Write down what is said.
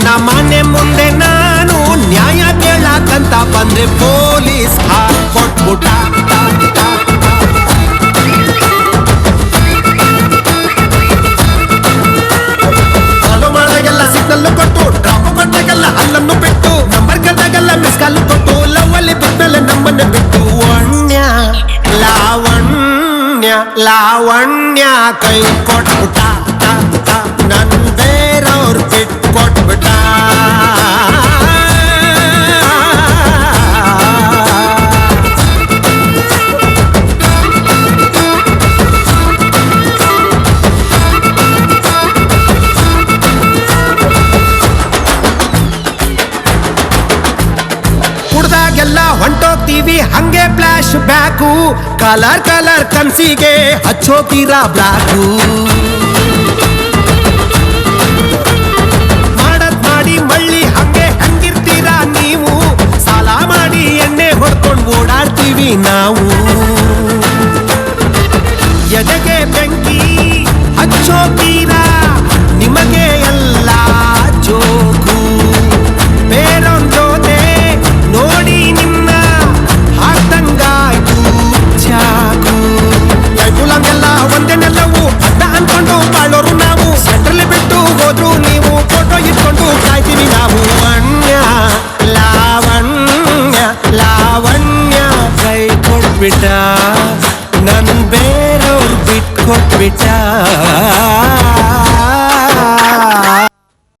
ಕೊಟ್ಬಿಟ್ಟ ನಿನ್ನ ಮನೆ ಮುಂದೆ ನಾನು ನ್ಯಾಯ ಕೇಳಾಕಂತ ಬಂದೆ ಪೊಲೀಸ್ ಹಾಕೊಟ್ಬಿಟ್ಟ ಫಾಲೋ ಮಾಡಿದಾಗೆಲ್ಲ ಸಿಗ್ನಲ್ ಕೊಟ್ಟು ಡ್ರಾಪ್ ಕೊಟ್ಟಾಗೆಲ್ಲ ಅಲ್ಲನ್ನು ಬಿಟ್ಟು ನಂಬರ್ ಕರೆದಾಗೆಲ್ಲ ಮಿಸ್ ಕಾಲ್ ಕೊಟ್ಟು ಲವ್ ಅಲ್ಲಿ ಬಿದ್ಮೇಲೆ ನಮ್ಮನ್ನ ಬಿಟ್ಟು ವಣ್ಯ ಲಾವಣ್ಯ ಲಾವಣ್ಯ ಕೈ ಕೊಟ್ಬಿಟ್ಟ ಕುಡ್ದಾಗೆಲ್ಲ ಹೊಂಟೋಗ್ತೀವಿ ಹಂಗೆ ಫ್ಲಾಶ್ ಬ್ಯಾಕು ಕಲರ್ ಕಲರ್ ಕನ್ಸಿಗೆ ಹಚ್ಚೋತೀರಾ ಬ್ಲಾಕು ಹೋದ್ರು ನೀವು ಫೋಟೋ ಇಟ್ಕೊಂಡು ಕಾಯ್ತೀವಿ ನಾವು ವಣ್ಯ ಲಾವಣ್ಯ ಲಾವಣ್ಯ ಕೈ ಕೊಟ್ಬಿಟ್ಟ ನನ್ ಬೇರವ್ರು ಬಿಟ್ಕೊಟ್ಬಿಟ್ಟ